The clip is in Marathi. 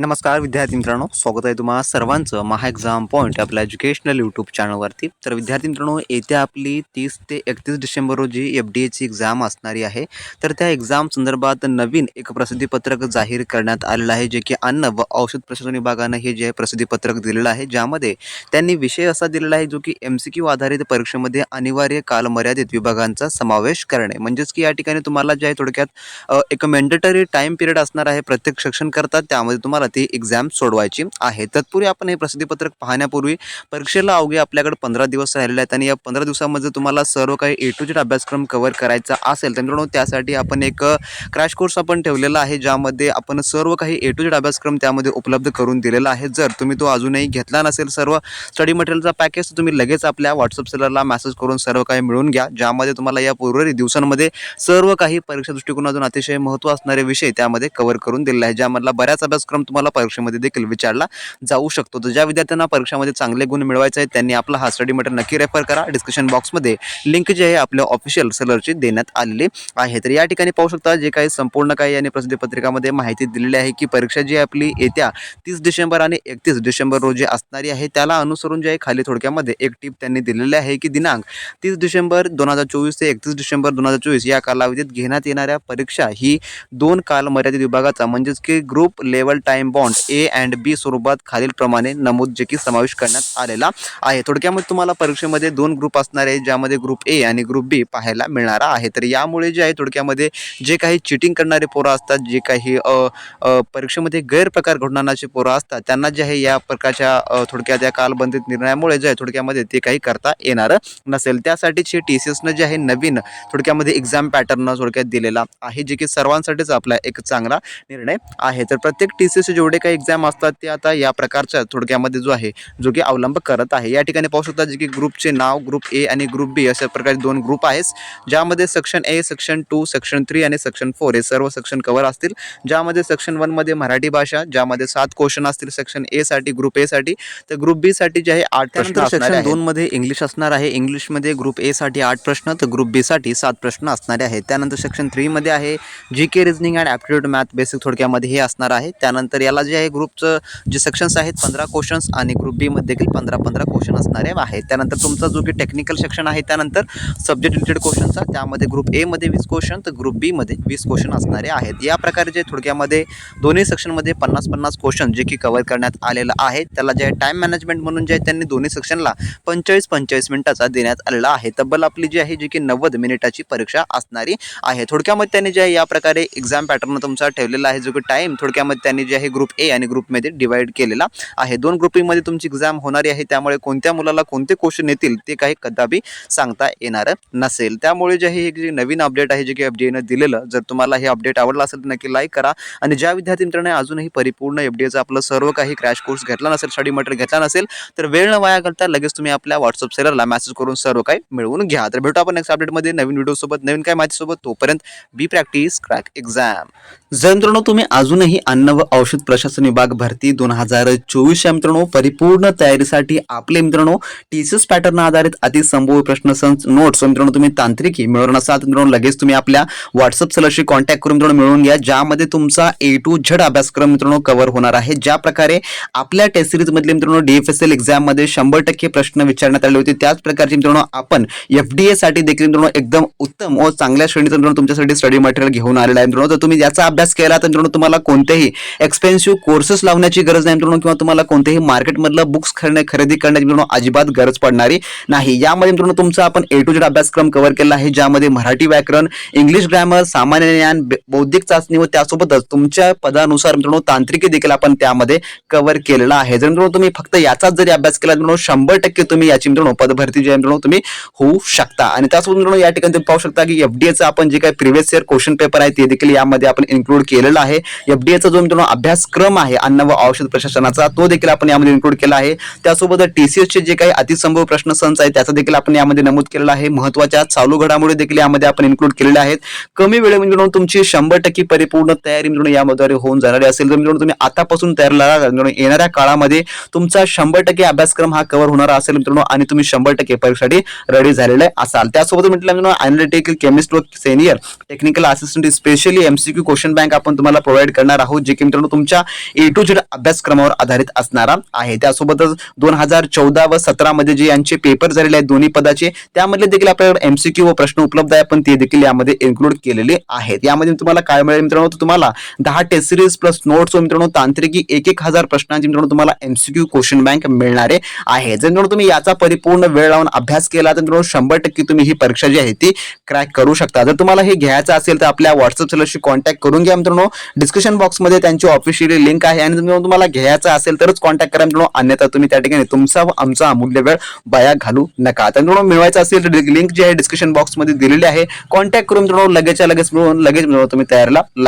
नमस्कार विद्यार्थी मित्रांनो. स्वागत आहे तुम्हाला सर्वांचं महा एक्झाम पॉईंट आपल्या एज्युकेशनल यूट्यूब चॅनलवरती तर विद्यार्थी मित्रांनो येत्या आपली तीस ते एकतीस डिसेंबर रोजी एफ डी एची एक्झाम असणारी आहे. तर त्या एक्झाम संदर्भात नवीन एक प्रसिद्धीपत्रक जाहीर करण्यात आलेलं आहे जे की अन्न व औषध प्रशासन विभागानं हे जे प्रसिद्धीपत्रक दिलेलं आहे ज्यामध्ये त्यांनी विषय असा दिलेला आहे जो की एम सी क्यू आधारित परीक्षेमध्ये अनिवार्य कालमर्यादित विभागांचा समावेश करणे. म्हणजेच की या ठिकाणी तुम्हाला जे आहे थोडक्यात एक मेंडेटरी टाईम पिरियड असणार आहे. प्रत्येक सेक्शन करता त्यामध्ये तुम्हाला ती एक्झाम सोडवायची आहे. तत्पूर्वी आपण हे प्रसिद्धीपत्रक पाहण्यापूर्वी परीक्षेला अवघे आपल्याकडे पंधरा दिवस राहिलेले आहेत आणि या पंधरा दिवसामध्ये तुम्हाला सर्व काही ए टू जेड अभ्यासक्रम कव्हर करायचा असेल तर मित्रांनो त्यासाठी आपण एक क्रॅश कोर्स आपण ठेवलेला आहे ज्यामध्ये आपण सर्व काही ए टू जेड अभ्यासक्रम त्यामध्ये उपलब्ध करून दिलेला आहे. जर तुम्ही तो अजूनही घेतला नसेल सर्व स्टडी मटेरियलचा पॅकेज तुम्ही लगेच आपल्या व्हॉट्सअप सेलरला मेसेज करून सर्व काही मिळून घ्या ज्यामध्ये तुम्हाला या पूर्वरी दिवसांमध्ये सर्व काही परीक्षा दृष्टिकोनातून अतिशय महत्त्व असणारे विषय त्यामध्ये कव्हर करून दिलेला आहे. ज्यामधला बऱ्याच अभ्यासक्रम तुम्हाला परीक्षेमध्ये देखील विचारला जाऊ शकतो. तर ज्या विद्यार्थ्यांना परीक्षामध्ये चांगले गुण मिळवायचे आहेत त्यांनी आपला हा स्टडी मटेरियल नक्की रेफर करा. डिस्क्रिप्शन बॉक्समध्ये लिंक जी आहे आपल्या ऑफिशियल सेलरची देण्यात आलेली आहे. तर या ठिकाणी पाहू शकता जे काही संपूर्ण काही आणि प्रसिद्धी पत्रिकामध्ये माहिती दिलेली आहे की परीक्षा जी आपली येत्या तीस डिसेंबर आणि एकतीस डिसेंबर रोजी असणारी आहे. त्याला अनुसरून जे आहे खाली थोडक्यामध्ये एक टीप त्यांनी दिलेली आहे की दिनांक तीस डिसेंबर दोन हजार चोवीस ते एकतीस डिसेंबर दोन हजार चोवीस या कालावधीत घेण्यात येणाऱ्या परीक्षा ही दोन काल मर्यादित विभागाचा म्हणजेच की group level time bound A and B स्वरूपात खालीलप्रमाणे नमूद जे की समावेश करण्यात आलेला आहे. थोडक्यामध्ये तुम्हाला परीक्षेमध्ये दोन ग्रुप असणार आहे ज्यामध्ये ग्रुप ए आणि ग्रुप बी पाहायला मिळणार आहे. तर यामुळे जे आहे थोडक्यामध्ये जे काही चिटिंग करणारे पोरं असतात जे काही परीक्षेमध्ये गैरप्रकार घडणारे पोरं असतात त्यांना जे आहे या प्रकारच्या थोडक्यात या कालबंधित निर्णयामुळे जे आहे थोडक्यामध्ये ते काही करता येणार नसेल. त्यासाठीचे टी सी एसनं जे आहे नवीन थोडक्यामध्ये एक्झाम पॅटर्न थोडक्यात दिलेला आहे जे की सर्वांसाठीच आपला एक चांगला निर्णय आहे. तर प्रत्येक टी सी एस एसचे जेवढे काही एक्झाम असतात ते आता या प्रकारच्या थोडक्यामध्ये जो आहे जो की अवलंब करत आहे. या ठिकाणी पाहू शकता जे की ग्रुपचे नाव ग्रुप ए आणि ग्रुप बी अशा प्रकारे दोन ग्रुप आहेत. ज्यामध्ये section A section two section three आणि सेक्शन फोर हे सर्व सेक्शन कव्हर असतील. ज्यामध्ये सेक्शन वनमध्ये मराठी भाषा ज्यामध्ये सात क्वेश्चन असतील सेक्शन ए साठी ग्रुप ए साठी. तर ग्रुप बी साठी जे आहे आठ प्रश्न सेक्शन दोन मध्ये इंग्लिश असणार आहे. इंग्लिशमध्ये ग्रुप ए साठी आठ प्रश्न तर ग्रुप बी साठी सात प्रश्न असणारे आहेत. त्यानंतर सेक्शन थ्री मध्ये आहे G K reasoning and aptitude math basic थोडक्यामध्ये हे असणार आहे. त्यानंतर याला जे आहे ग्रुपचं जे सेक्शन्स आहेत पंधरा क्वेश्चन्स आणि ग्रुप बीमध्ये देखील पंधरा पंधरा क्वेश्चन असणारे आहेत त्यानंतर तुमचा जो की टेक्निकल सेक्शन आहे त्यानंतर सब्जेक्ट रिलेटेड क्वेश्चनचा त्यामध्ये ग्रुप एमध्ये वीस क्वेश्चन तर ग्रुप बीमध्ये वीस क्वेश्चन असणारे आहेत. या प्रकारे जे थोडक्यामध्ये दोन्ही सेक्शनमध्ये पन्नास पन्नास क्वेश्चन जे की कव्हर करण्यात आलेलं आहे त्याला जे आहे टाईम मॅनेजमेंट म्हणून जे आहे त्यांनी दोन्ही सेक्शनला पंचेचाळीस पंचेचाळीस मिनिटाचा देण्यात आलेला आहे. तब्बल आपली जी आहे जी की नव्वद मिनिटाची परीक्षा असणारी आहे. थोडक्यामध्ये त्यांनी जे आहे या प्रकारे एक्झाम पॅटर्न तुमचा ठेवलेला आहे जो की टाईम थोडक्यामध्ये त्यांनी जे आहे ग्रुप ए आणि ग्रुपमध्ये डिवाईड केलेला आहे. दोन ग्रुपिंगमध्ये तुमची एक्झाम होणारी आहे. त्यामुळे कोणत्या मुलाला कोणते क्वेश्चन येतील ते काही कदापि सांगता येणार नसेल. त्यामुळे जे हे जे नवीन अपडेट आहे जे की एफ डी एनं दिलेलं जर तुम्हाला हे अपडेट आवडलं असेल तर नक्की लाईक करा. आणि ज्या विद्यार्थी मित्रांनी अजूनही परिपूर्ण एफ डी एचं आपलं सर्व काही क्रॅश कोर्स घेतला नसेल स्टडी मटेरियल घेतला नसेल तर वेळ न वाया करता लगेच तुम्ही आपल्या व्हॉट्सअप सेलरला मेसेज करून सर्व काही मिळवून घ्या. तर भेटू आपण नेक्स्ट अपडेटमध्ये नवीन व्हिडिओसोबत नवीन काय माहितीसोबत. तोपर्यंत बी प्रॅक्टिस क्रॅक एक्झाम जर मित्रांनो तुम्ही अजूनही अन्न व औषध प्रशासन विभाग भरती. दोन हजार चोवीसच्या मित्रांनो परिपूर्ण तयारीसाठी आपले मित्रांनो टी पॅटर्न आधारित अतिसंभव प्रश्न नोट्स मित्रांनो तुम्ही तांत्रिकी मिळवून असाल मित्रांनो लगेच तुम्ही आपल्या व्हॉट्सअप सेलरशी कॉन्टॅक्ट करून मित्रांनो मिळवून घ्या. ज्यामध्ये तुमचा ए टू झड अभ्यासक्रम मित्रांनो कव्हर होणार आहे. ज्या प्रकारे आपल्या टेस्ट सिरीज मधले मित्रांनो डीएफएसएल एक्झाममध्ये शंभर टक्के प्रश्न विचारण्यात आले होते त्याच प्रकारचे मित्रांनो आपण एफ डी ए साठी देखील मित्रांनो एकदम उत्तम व चांगल्या श्रेणीचं मित्रांनो तुमच्यासाठी स्टडी मटेरियल घेऊन आलेला आहे मित्रांनो. तर तुम्ही याचा अभ्यास केला तर मित्रांनो तुम्हाला कोणतेही एक्सपेन्सिव्ह कोर्सेस लावण्याची गरज नाही मित्रांनो किंवा तुम्हाला कोणतेही मार्केटमधलं बुक्स खरेदी खरेदी करण्याची मित्रांनो अजिबात गरज पडणारी नाही. यामध्ये मित्रांनो तुमचा आपण ए टू जेड अभ्यासक्रम कव्हर केला आहे ज्यामध्ये मराठी व्याकरण इंग्लिश ग्रॅमर सामान्य ज्ञान बौद्धिक चाचणी व त्यासोबतच तुमच्या पदानुसार मित्रांनो तांत्रिकी देखील आपण त्यामध्ये कव्हर केलेला आहे. जर मित्रांनो तुम्ही फक्त याचाच जरी अभ्यास केला मित्रांनो शंभर टक्के तुम्ही याची मित्रांनो पदभरती जी आहे मित्रांनो तुम्ही होऊ शकता. आणि त्यासोबत मित्रांनो या ठिकाणी तुम्ही पाहू शकता की एफडीएचा आपण जे काही प्रिव्हियस इयर क्वेश्चन पेपर आहे ते देखील यामध्ये आपण इन्क्लूड केलेला आहे. एफडीएचा जो मित्रांनो अभ्यासक्रम आहे अन्न व औषध प्रशासनाचा तो देखील आपण यामध्ये इन्क्लूड केला आहे. त्यासोबत टीसीएसचे जे काही अतिसंभव प्रश्न संच आहे त्याचा देखील आपण यामध्ये नमूद केलेला आहे. महत्त्वाच्या चालू घडामोडी देखील यामध्ये आपण इन्क्लूड केलेल्या आहेत. कमी वेळ मित्रांनो तुमची शंभर टक्के परिपूर्ण तयारी मित्रांनो यामध्ये होऊन जाणारी असेल. तर मित्रांनो तुम्ही आतापासून तयार राहा येणाऱ्या काळामध्ये तुमचा शंभर टक्के अभ्यासक्रम हा कव्हर होणारा असेल मित्रांनो आणि तुम्ही शंभर टक्के परीक्षेसाठी रेडी झालेले असाल. त्यासोबत म्हटलं मित्रांनो अनालिटिकल केमिस्ट व senior technical assistant specially MCQ question bank आपण तुम्हाला प्रोव्हाइड करणार आहोत जे की मित्रांनो तुमच्या त्यांच्या ए टू झेड अभ्यासक्रमावर आधारित असणारा आहे. त्यासोबतच दोन हजार चौदा व सतरा मध्ये जे यांचे पेपर झालेले आहेत दोन्ही पदाचे त्यामध्ये देखील आपल्याकडे एमसीक्यू व प्रश्न उपलब्ध आहे. पण ते देखील यामध्ये इन्क्लूड केलेले आहेत. यामध्ये तुम्हाला काय मिळेल मित्रांनो? तुम्हाला दहा टेस्ट सिरीज प्लस नोट्स मित्रांनो तांत्रिकी एक एक हजार प्रश्नांची मित्रांनो तुम्हाला एमसीक्यू क्वेश्चन बँक मिळणारे आहे. जर मित्रांनो तुम्ही याचा परिपूर्ण वेळ लावून अभ्यास केला तर मित्रांनो शंभर टक्के तुम्ही ही परीक्षा जी आहे ती क्रॅक करू शकता. जर तुम्हाला हे घ्यायचं असेल तर आपल्या व्हॉट्सअप सेलरशी कॉन्टॅक्ट करून घ्या मित्रांनो. डिस्क्रिप्शन बॉक्समध्ये त्यांची ऑफिस ऑफिशियली लिंक आहे आणि तुम्ही तुम्हाला घ्यायचं असेल तरच कॉन्टॅक्ट करा. मित्रांनो अन्यथा तुम्ही त्या ठिकाणी तुमचा व आमचा अमूल्य वेळ बाया घालू नका. तर मित्रांनो मिळवायचं असेल तर लिंक जी आहे डिस्क्रिप्शन बॉक्समध्ये दिलेली आहे. कॉन्टॅक्ट करून मित्रांनो लगेचच्या लगेच मिळून लगेच मित्रांनो तुम्ही तयारीला